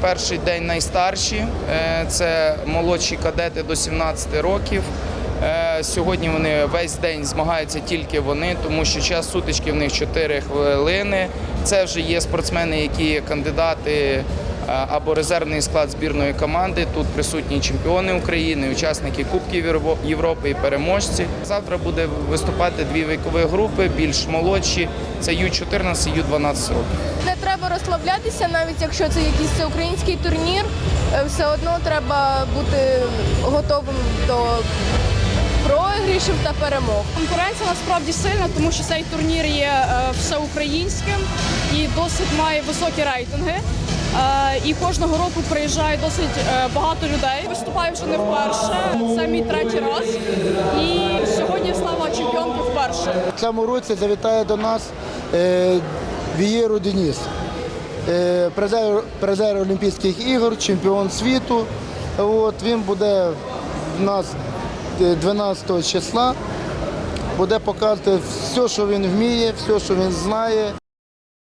Перший день найстарші, е, це молодші кадети до 17 років. Е, Сьогодні вони весь день змагаються тільки вони, тому що час сутички в них 4 хвилини. Це вже є спортсмени, які кандидати або резервний склад збірної команди. Тут присутні чемпіони України, учасники Кубків Євро- Європи і переможці. Завтра буде виступати дві вікові групи, більш молодші. Це Ю-14, Ю-12 років. Не треба розслаблятися, навіть якщо це якийсь всеукраїнський турнір, е, все одно треба бути готовим до програшів та перемог. Конкуренція насправді сильна, тому що цей турнір є е, всеукраїнським і досить має високі рейтинги. Е, І кожного року приїжджає досить е, багато людей. Виступаю вже не вперше. Це мій третій раз. І сьогодні стала чемпіонкою вперше. В цьому році завітає до нас е, Вієру Деніс, призер, призер Олімпійських ігор, чемпіон світу. От, він буде в нас е, 12 числа. Буде показувати все, що він вміє, все, що він знає.